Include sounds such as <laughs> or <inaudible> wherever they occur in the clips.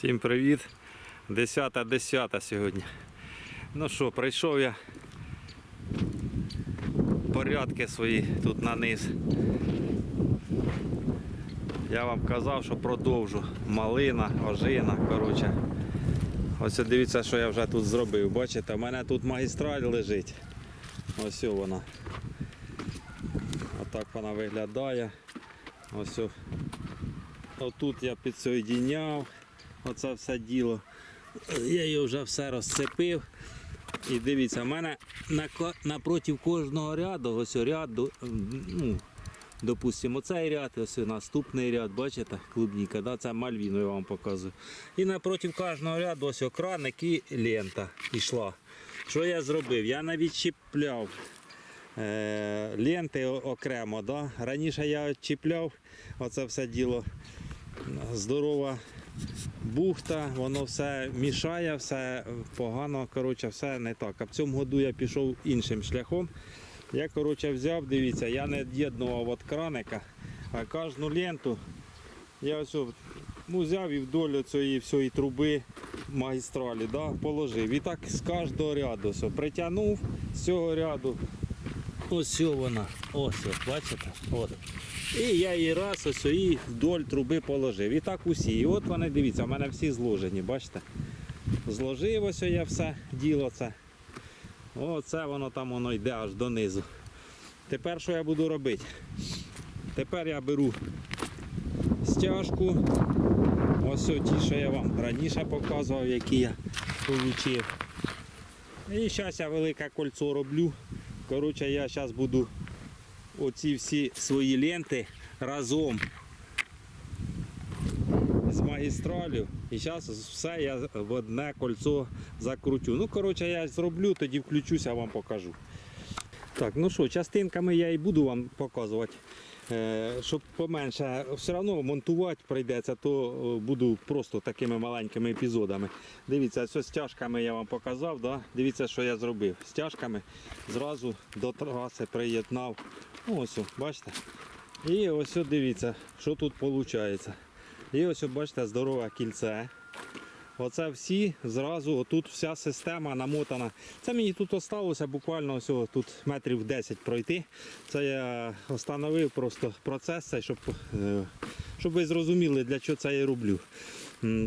Всім привіт! 10.10 сьогодні. Ну що, прийшов я порядки свої тут на низ. Я вам казав, що продовжу. Малина, ожина, коротше. Ось дивіться, що я вже тут зробив. Бачите, у мене тут магістраль лежить. Ось вона. Отак вона виглядає. Ось. Отут я підсоєдіняв. Оце все діло. Я його вже все розцепив. І дивіться, в мене на, напроти кожного ряду, ось ряду, ну, допустимо, оцей ряд, ось наступний ряд, бачите, клубніка, да? це мальвіну я вам показую. І напроти кожного ряду ось краник і лента йшла. Що я зробив? Я навіть чіпляв е, ленти окремо. Да? Раніше я чіпляв оце все діло здорова бухта, воно все мішає, все погано, коротше, все не так. А в цьому году я пішов іншим шляхом. Я коротше, взяв, дивіться, я не від'єднував від краника, а кожну ленту я ось ну, взяв і вдоль цієї всієї труби магістралі да, положив. І так з кожного ряду все, притягнув з цього ряду. Ось вона. Ось, от, бачите? От. І я її раз ось і вдоль труби положив. І так усі. І от вони, дивіться, в мене всі зложені, бачите? Зложив ось я все діло це. Оце воно там воно йде аж донизу. Тепер що я буду робити? Тепер я беру стяжку. Ось ті, що я вам раніше показував, які я отримав. І зараз я велике кольцо роблю. Коротше, я зараз буду оці всі свої ленти разом з магістралю. І зараз все я в одне кольцо закручу. Ну, коротше, я зроблю, тоді включуся, вам покажу. Так, ну що, частинками я і буду вам показувати. Е, Щоб поменше, все одно монтувати прийдеться, то е, буду просто такими маленькими епізодами. Дивіться, ось стяжками я вам показав. Да? Дивіться, що я зробив. Стяжками зразу до траси приєднав. Ну, Ось, бачите? І ось дивіться, що тут виходить. І ось, бачите, здорове кільце. Оце всі зразу, отут вся система намотана. Це мені тут осталося буквально ось тут метрів 10 пройти. Це я встановив просто процес, щоб, е, щоб ви зрозуміли, для чого це я роблю.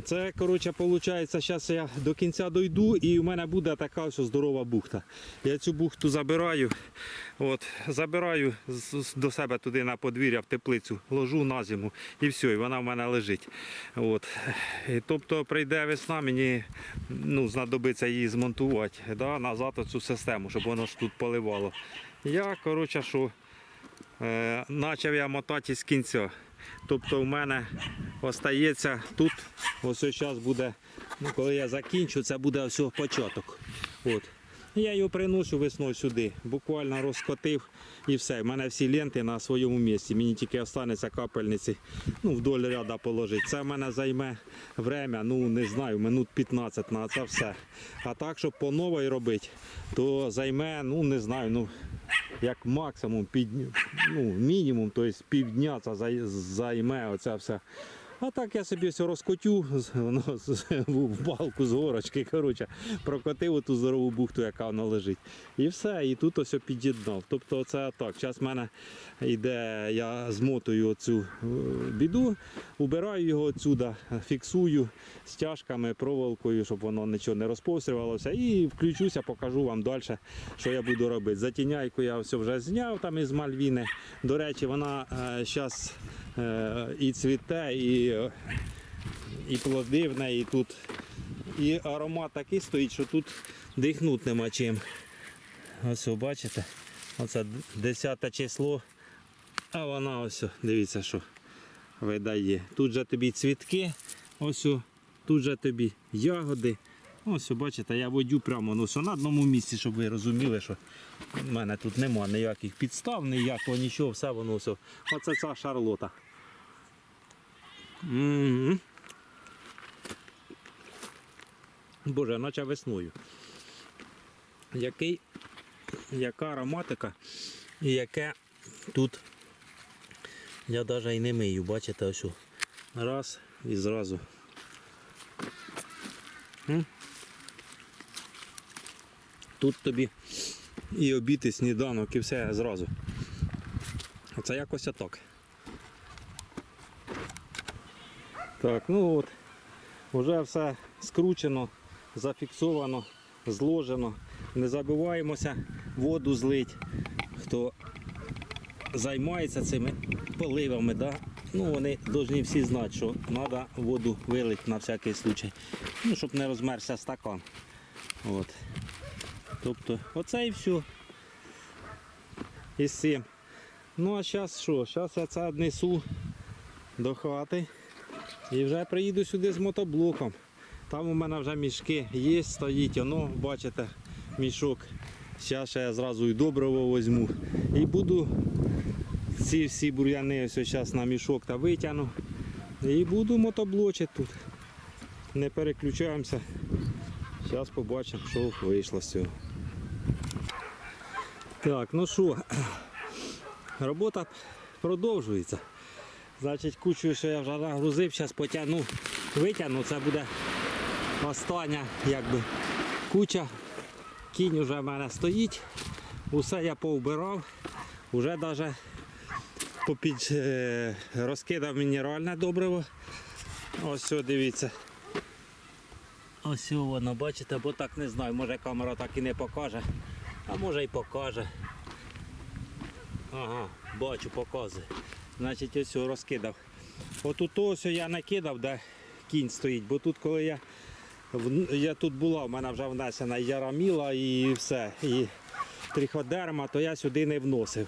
Це, коротше, виходить, зараз я до кінця дойду і в мене буде така ось здорова бухта. Я цю бухту забираю, от, забираю до себе туди на подвір'я в теплицю, ложу на зиму і все, і вона в мене лежить. От. І, тобто прийде весна, мені ну, знадобиться її змонтувати да, назад цю систему, щоб воно ж тут поливало. Я, коротше, що е, почав я мотати з кінця. Тобто в мене остається тут, ось зараз буде, ну, коли я закінчу, це буде ось початок. От. Я його приношу весною сюди, буквально розкотив і все. У мене всі ленти на своєму місці. Мені тільки останеться капельниці ну, вдоль ряда положити. Це в мене займе время, ну не знаю, минут 15 на це все. А так, щоб по новій робити, то займе, ну не знаю, ну як максимум під, ну, мінімум, тобто півдня це займе оця вся. А так я собі все розкотю з- в балку з горочки, коротше, прокотив ту здорову бухту, яка вона лежить. І все, і тут ось під'єднав. Тобто це так. Зараз в мене йде, я змотую цю е, біду, убираю його відсюди, фіксую стяжками, проволокою, щоб воно нічого не розповсювалося. І включуся, покажу вам далі, що я буду робити. Затіняйку я все вже зняв там із Мальвіни. До речі, вона зараз і цвіте, і, е, і плоди в неї тут. І аромат такий стоїть, що тут дихнути нема чим. Ось бачите, оце 10 число. А вона ось, дивіться, що видає. Тут же тобі цвітки, ось тут же тобі ягоди. Ось, бачите, я водю прямо ну, все на одному місці, щоб ви розуміли, що в мене тут нема ніяких підстав, ніякого нічого, все воно все. Оце ця шарлота. Боже, наче весною. Який, яка ароматика і яке тут я навіть і не мию, бачите, ось. Раз і зразу М? Тут тобі і обід, і сніданок, і все зразу. Це якось отак. Так, ну от, вже все скручено, зафіксовано, зложено. Не забуваємося воду злить. Хто займається цими поливами, да? ну вони повинні всі знати, що треба воду вилити на всякий случай. Ну, щоб не розмерся стакан. От. Тобто, оце і все. І цим. Ну а зараз що? Зараз я це однесу до хати і вже приїду сюди з мотоблоком. Там у мене вже мішки є, стоїть, воно, бачите, мішок. Зараз ще я зразу і добриво візьму. І буду ці всі бур'яни ось зараз на мішок та витягну. І буду мотоблочити тут. Не переключаємося. Зараз побачимо, що вийшло з цього. Так, ну що, робота продовжується. Значить, кучу, що я вже нагрузив, зараз потягну, витягну, це буде остання якби, куча. Кінь вже в мене стоїть. Усе я повбирав. Уже навіть е, розкидав мінеральне добриво. Ось все, дивіться. Ось воно, бачите, бо так не знаю, може камера так і не покаже, а може і покаже. Ага, бачу, показує. Значить, ось розкидав. Отут ось я накидав, де кінь стоїть, бо тут, коли я, я тут була, в мене вже внесена яраміла і все, і триходерма, то я сюди не вносив.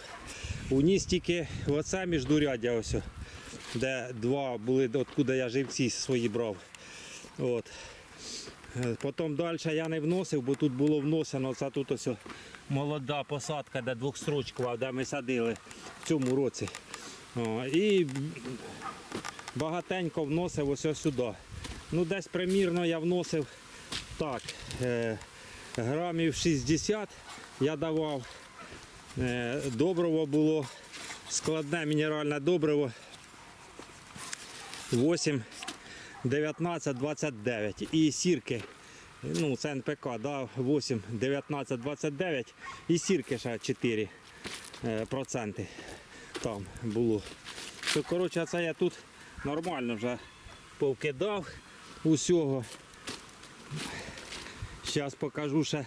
Уніс тільки оце міждуряддя ось, де два були, откуда я живці свої брав. От. Е, Потім далі я не вносив, бо тут було вносено, це тут ось молода посадка, де двохстрочкова, де ми садили в цьому році. О, і багатенько вносив ось сюди. Ну, десь примірно я вносив так, е, грамів 60 я давав. Е, добриво було складне мінеральне добриво 8, 19, 29. І сірки, ну це НПК, да, 8, 19, 29 і сірки ще 4 е, проценти там було. То, коротше, це я тут нормально вже повкидав усього. Зараз покажу ще,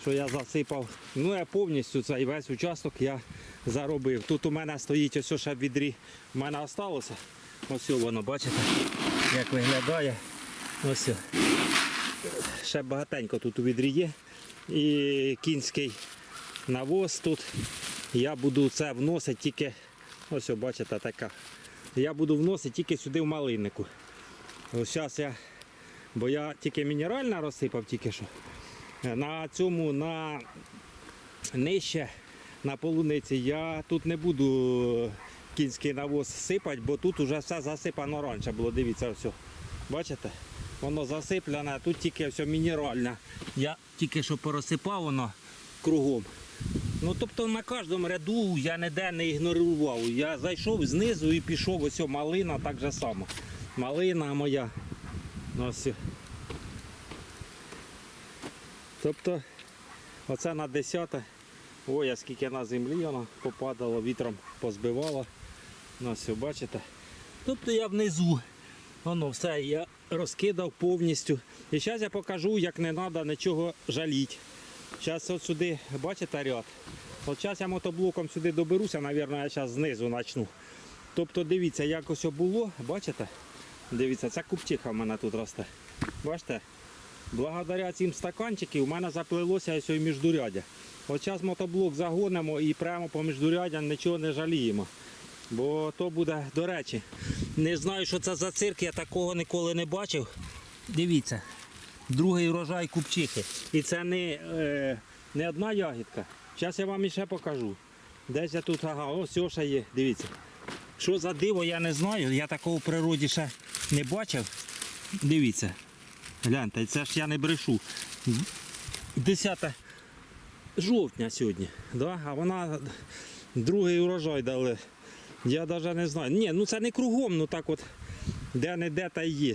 що я засипав. Ну я повністю цей весь участок я заробив. Тут у мене стоїть ось ще в відрі. У мене залишилося. Ось воно, бачите, як виглядає. Ось. Ще багатенько тут у відрі. І кінський навоз тут. Я буду це вносити тільки, ось бачите, така. Я буду вносити тільки сюди в малиннику. Ось зараз я, бо я тільки мінеральне розсипав тільки що. На цьому, на нижче, на полуниці, я тут не буду кінський навоз сипати, бо тут вже все засипано раніше було. Дивіться, все. Бачите? Воно засиплене, а тут тільки все мінеральне. Я тільки що порозсипав воно кругом. Ну тобто на кожному ряду я ніде не ігнорував. Я зайшов знизу і пішов ось малина так же само. Малина моя. Ось. Тобто оце на 10. Ой, а скільки на землі воно попадало, вітром позбивало. Ну, ось, бачите. Тобто я внизу. Воно все я розкидав повністю. І зараз я покажу, як не треба нічого жаліти. Зараз от сюди, бачите ряд? От зараз я мотоблоком сюди доберуся, мабуть, я зараз знизу почну. Тобто дивіться, як ось було, бачите? Дивіться, ця купчиха в мене тут росте. Бачите? Благодаря цим стаканчикам у мене заплилося ось і міждуряддя. От зараз мотоблок загонимо і прямо по міждуряддям нічого не жаліємо. Бо то буде, до речі, не знаю, що це за цирк, я такого ніколи не бачив. Дивіться, другий урожай купчихи. І це не, е, не одна ягідка. Зараз я вам іще покажу. Десь я тут, ага, ось ще є, дивіться. Що за диво, я не знаю. Я такого в природі ще не бачив. Дивіться. Гляньте, це ж я не брешу. 10 жовтня сьогодні. Да? А вона другий урожай дали. Я навіть не знаю. Ні, ну це не кругом, ну так от де-не-де та й є.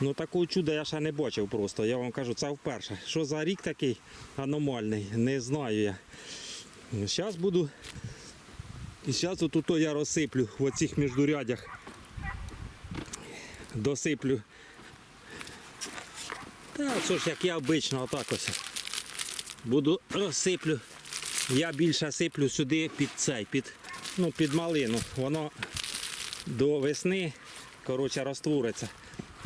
Ну такого чуда я ще не бачив просто. Я вам кажу, це вперше. Що за рік такий аномальний, не знаю я. Зараз буду. І зараз отут я розсиплю в оцих міждурядях. Досиплю. Та що ж, як я обично, отак ось. Буду розсиплю. Я більше сиплю сюди під цей, під, ну, під малину. Воно до весни коротше, розтвориться.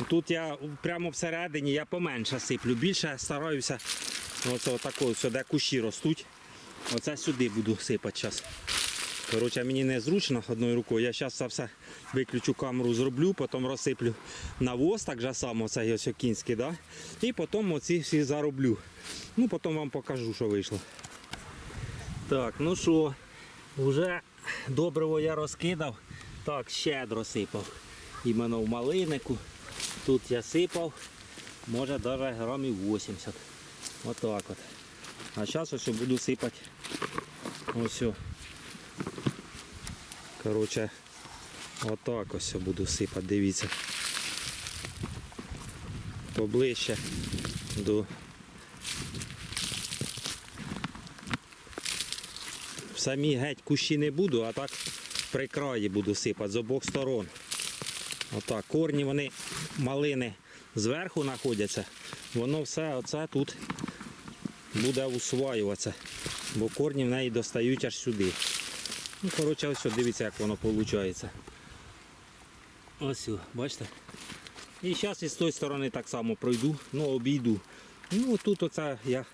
Тут я прямо всередині я поменше сиплю. Більше стараюся оце отако, сюди кущі ростуть. Оце сюди буду сипати зараз. Коротше, мені незручно одною рукою. Я зараз це все виключу камеру, зроблю, потім розсиплю навоз, так же само, цей ось кінський, да? і потім оці всі зароблю. Ну, потім вам покажу, що вийшло. Так, ну що, вже добриво я розкидав. Так, щедро сипав. Іменно в малинику. Тут я сипав, може навіть грамів 80. Отак от. А зараз ось буду сипати. Ось. Коротше, отак ось буду сипати, дивіться. Поближче до самі геть кущі не буду, а так при краї буду сипати з обох сторон. Отак, корні вони малини зверху знаходяться, воно все оце тут буде усвоюватися, бо корні в неї достають аж сюди. Ну, коротше, ось дивіться, як воно виходить. Ось, бачите? І зараз із тої сторони так само пройду, ну обійду. Ну тут оце я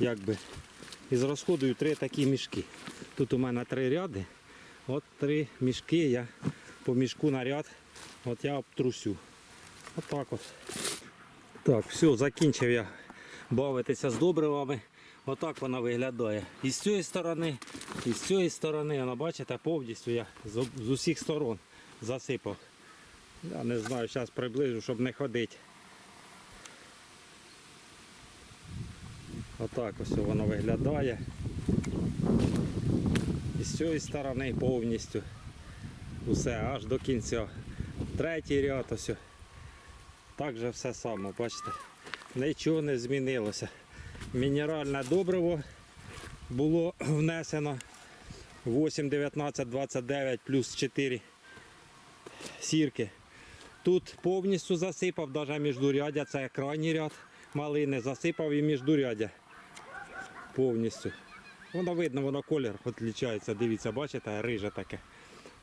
якби із розходую три такі мішки. Тут у мене три ряди. От три мішки я по мішку на ряд от я обтрусю. Отак от. Так, все, закінчив я бавитися з добривами. Отак вона виглядає. І з цієї сторони, і з цієї сторони, вона бачите, повністю я з усіх сторон засипав. Я не знаю, зараз приближу, щоб не ходити. Отак ось воно виглядає. І з цієї сторони повністю. Усе аж до кінця. Третій ряд ось. Так же все само, бачите. Нічого не змінилося. Мінеральне добриво було внесено 8, 19, 29 плюс 4 сірки. Тут повністю засипав, навіть міждурядя, це крайній ряд малини, засипав і міждурядя. Повністю. Воно видно, воно колір відрізняється. Дивіться, бачите, риже таке.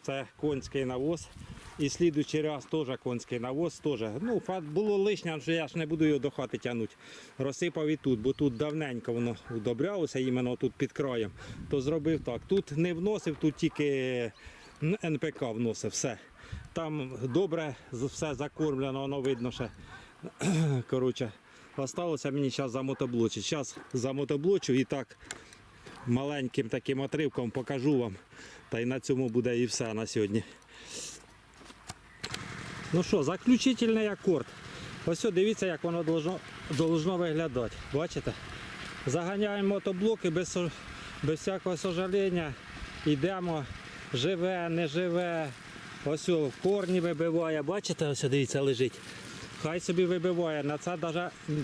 Це конський навоз. І слідуючий раз теж конський навоз. Теж. Ну, було лишнє, що я ж не буду його до хати тягнути. Розсипав і тут, бо тут давненько воно удобрялося, іменно тут під краєм. То зробив так. Тут не вносив, тут тільки НПК вносив все. Там добре все закормлено, воно видно ще. <clears throat> Коротше, осталося мені зараз замотоблочити. Зараз замотоблочу і так маленьким таким отривком покажу вам. Та й на цьому буде і все на сьогодні. Ну що, заключительний акорд. Ось дивіться, як воно должно, виглядати. Бачите? Заганяємо мотоблоки без, без всякого сожаління. Йдемо, живе, не живе. Ось корні вибиває. Бачите, ось дивіться, лежить. Хай собі вибиває, на це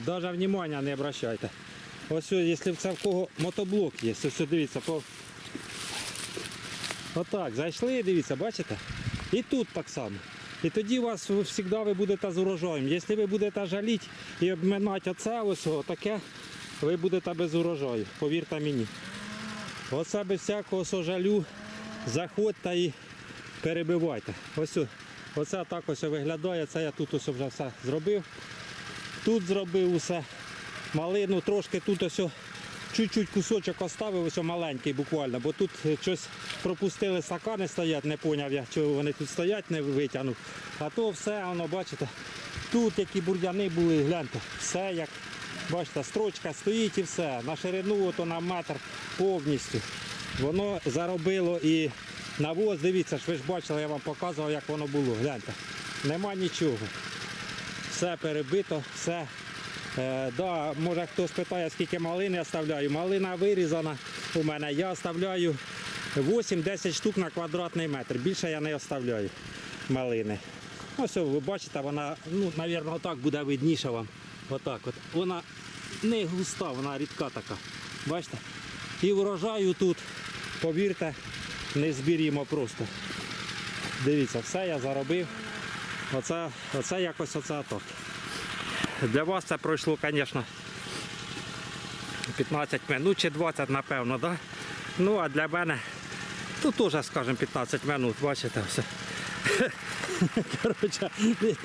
навіть, внимання не обращайте. Ось, якщо це в кого мотоблок є, ось дивіться, по... отак, зайшли, дивіться, бачите? І тут так само. І тоді у вас завжди ви будете з урожаєм. Якщо ви будете жаліти і обминати оце, ось таке, ви будете без урожаю, повірте мені. Оце без всякого сожалю, заходьте і перебивайте. Ось, оце так ось виглядає, це я тут ось вже все зробив. Тут зробив усе. Малину трошки тут ось чуть-чуть кусочок оставив, ось маленький буквально, бо тут е, щось пропустили стакани стоять, не поняв я, чого вони тут стоять, не витягнув. А то все, воно, бачите, тут які бур'яни були, гляньте, все як, бачите, строчка стоїть і все. На ширину ото на метр повністю. Воно заробило і навоз, дивіться, ж ви ж бачили, я вам показував, як воно було. Гляньте. Нема нічого. Все перебито, все. Е, да, може хтось питає, скільки малини я ставляю. Малина вирізана у мене. Я оставляю 8-10 штук на квадратний метр. Більше я не оставляю малини. Ось ви бачите, вона, ну, мабуть, отак буде видніше вам. Отак от. Вона не густа, вона рідка така. Бачите? І врожаю тут, повірте, не зберімо просто. Дивіться, все я заробив. Оце, оце якось оце так. Для вас це пройшло, звісно, 15 минут чи 20, напевно, да? Ну а для мене тут теж, скажімо, 15 минут, бачите все. <laughs> Коротше,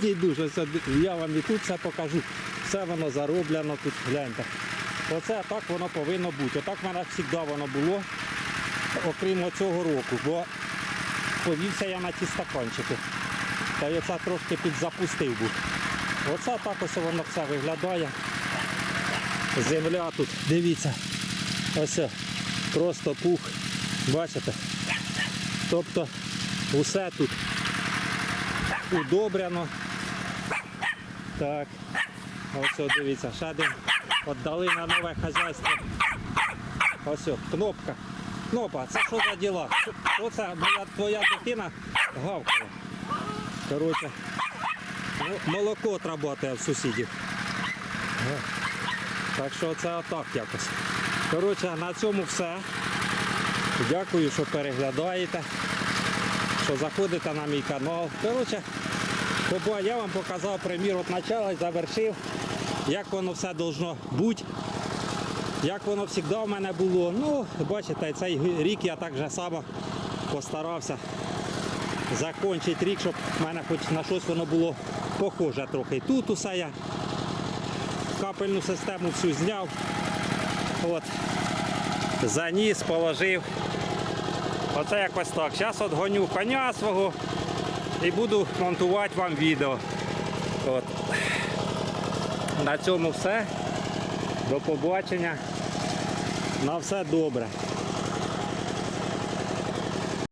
не дуже все. Я вам і тут все покажу. Все воно зароблено тут, гляньте. Оце так воно повинно бути. Отак в мене завжди воно було, окрім цього року, бо повівся я на ті стаканчики. Та й оце трошки підзапустив був. Оце так ось воно все виглядає. Земля тут, дивіться. Ось просто пух. Бачите? Тобто усе тут удобряно. Так. Ось дивіться, ще один. Отдали на нове хазяйство. Ось кнопка. Кнопа, це що за діла? Що це твоя дитина гавкала? Коротше, молоко працює в сусідів. Так що це отак якось. Коротше, на цьому все. Дякую, що переглядаєте, що заходите на мій канал. Коротше, я вам показав примір начала і завершив, як воно все должно бути, як воно завжди в мене було. Ну, бачите, цей рік я так же само постарався закінчити рік, щоб в мене хоч на щось воно було похоже трохи. Тут усе я капельну систему всю зняв. От. Заніс, положив. Оце якось так. Зараз от гоню коня свого і буду монтувати вам відео. От. На цьому все. До побачення. На все добре.